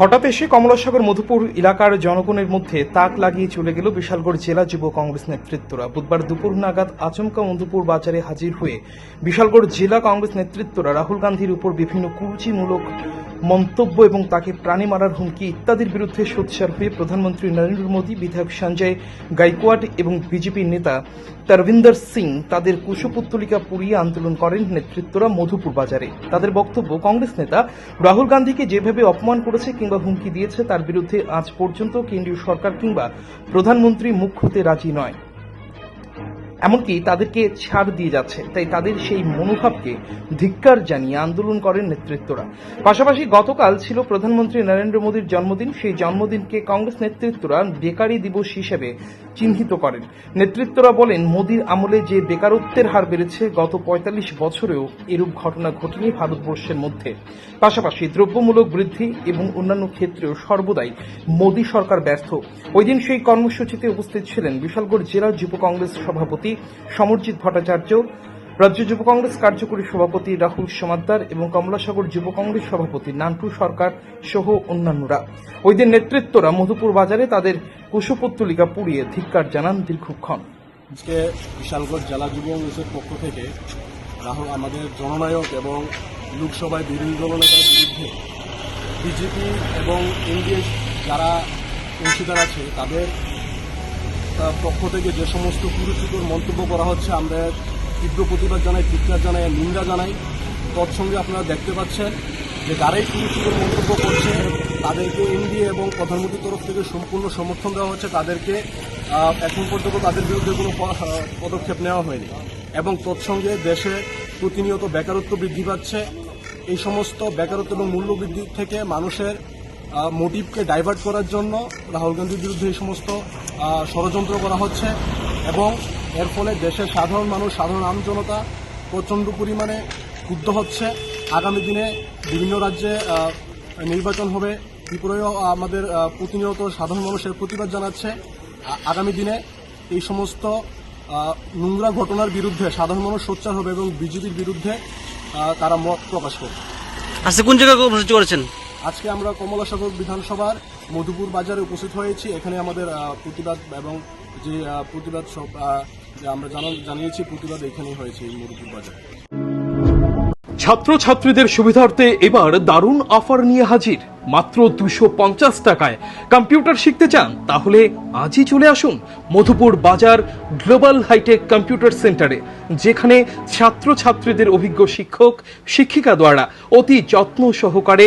হঠাৎ এসে কমলাসাগর মধুপুর এলাকার জনগণের মধ্যে তাক লাগিয়ে চলে গেল বিশালগড় জেলা যুব কংগ্রেস নেতৃত্বরা। বুধবার দুপুর নাগাদ আচমকা মধুপুর বাজারে হাজির হয়ে বিশালগড় জেলা কংগ্রেস নেতৃত্বরা রাহুল গান্ধীর উপর বিভিন্ন কুরুচিমূলক মন্তব্য এবং তাকে প্রাণে মারার হুমকি ইত্যাদির বিরুদ্ধে সোচ্চার হয়ে প্রধানমন্ত্রী নরেন্দ্র মোদী, বিধায়ক সঞ্জয় গাইকোয়াড এবং বিজেপির নেতা তরবিন্দর সিং তাদের কুশপুত্তলিকা পুড়িয়ে আন্দোলন করেন নেতৃত্বরা মধুপুর বাজারে। তাদের বক্তব্য কংগ্রেস নেতা রাহুল গান্ধীকে যেভাবে অপমান করেছে কিংবা হুমকি দিয়েছে তার বিরুদ্ধে আজ পর্যন্ত কেন্দ্রীয় সরকার কিংবা প্রধানমন্ত্রী মুখ খুলতে রাজি নয়। এমনকি তাদেরকে ছাড় দিয়ে যাচ্ছে। তাই তাদের সেই মনোভাবকে ধিক্কার জানিয়ে আন্দোলন করেন নেতৃত্বরা। পাশাপাশি গতকাল ছিল প্রধানমন্ত্রী নরেন্দ্র মোদীর জন্মদিন। সেই জন্মদিনকে কংগ্রেস নেতৃত্বরা বেকারি দিবস হিসেবে চিহ্নিত করেন। নেতৃত্বরা বলেন, মোদীর আমলে যে বেকারত্বের হার বেড়েছে, গত পঁয়তাল্লিশ বছরেও এরূপ ঘটনা ঘটেনি ভারতবর্ষের মধ্যে। পাশাপাশি দ্রব্যমূলক বৃদ্ধি এবং অন্যান্য ক্ষেত্রেও সর্বদাই মোদী সরকার ব্যর্থ। ওই দিন সেই কর্মসূচিতে উপস্থিত ছিলেন বিশালগড় জেলা যুব কংগ্রেস সভাপতি সমরজিৎ ভট্টাচার্য, রাজ্য যুব কংগ্রেস কার্যকরী সভাপতি রাহুল সমাদ্দার এবং কমলাসাগর যুব কংগ্রেস সভাপতি নান্টু সরকার সহ অন্যান্যরা। ওই দিন নেতৃত্বরা মধুপুর বাজারে তাদের কুশপুত্তলিকা পুড়িয়ে ধিক্কার জানান দীর্ঘক্ষণ। আজকে বিশালগড় জেলা যুব কংগ্রেসের পক্ষ থেকে রাহুল আমাদের জননায়ক এবং লোকসভায় বিরোধী দলনেতার বিরুদ্ধে বিজেপি এবং এনডিএ যারা অংশীদার আছে, তাদের পক্ষ থেকে যে সমস্ত কুরুচিকর মন্তব্য করা হচ্ছে, আমরা তীব্র প্রতিবাদ জানাই ধিক্কার জানাই নিন্দা জানাই। তৎসঙ্গে আপনারা দেখতে পাচ্ছেন যে যারাই কুরুচিকর মন্তব্য করছে, তাদেরকে এনডিএ এবং প্রধানমন্ত্রীর তরফ থেকে সম্পূর্ণ সমর্থন দেওয়া হচ্ছে। তাদেরকে এখন পর্যন্ত তাদের বিরুদ্ধে কোনো পদক্ষেপ নেওয়া হয়নি। এবং তৎসঙ্গে দেশে প্রতিনিয়ত বেকারত্ব বৃদ্ধি পাচ্ছে। এই সমস্ত বেকারত্ব এবং মূল্য বৃদ্ধি থেকে মানুষের মোটিভকে ডাইভার্ট করার জন্য রাহুল গান্ধীর বিরুদ্ধে এই সমস্ত ষড়যন্ত্র করা হচ্ছে এবং এর ফলে দেশের সাধারণ মানুষ, সাধারণ আম জনতা প্রচণ্ড পরিমাণে ক্ষুব্ধ হচ্ছে। আগামী দিনে বিভিন্ন রাজ্যে নির্বাচন হবে। ত্রিপুরায়ও আমাদের প্রতিনিয়ত সাধারণ মানুষের প্রতিবাদ জানাচ্ছে। আগামী দিনে এই সমস্ত নোংরা ঘটনার বিরুদ্ধে, সাধারণ মানুষ সোচ্চার হবে এবং বিজেপির বিরুদ্ধে তারা মত প্রকাশ করবে। আজকে কোন জায়গায় করেছেন? আজকে আমরা কমলাসাগর বিধানসভার মধুপুর বাজারে উপস্থিত হয়েছি। এখানে আমাদের প্রতিবাদ এবং যে প্রতিবাদ সব আমরা জানিয়েছি, প্রতিবাদ এখানেই হয়েছে মধুপুর বাজারে। ছাত্রছাত্রীদের সুবিধার্থে এবার দারুণ অফার নিয়ে হাজির। মাত্র দুশো পঞ্চাশ টাকায়। কম্পিউটার শিখতে চান? তাহলে আজই চলে আসুন মধুপুর বাজার গ্লোবাল হাইটেক কম্পিউটার সেন্টারে, যেখানে ছাত্রছাত্রীদের অভিজ্ঞ শিক্ষক, শিক্ষিকা দ্বারা অতি যত্ন সহকারে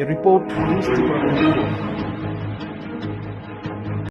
রিপোর্ট নিউজ ত্রিপুরা 24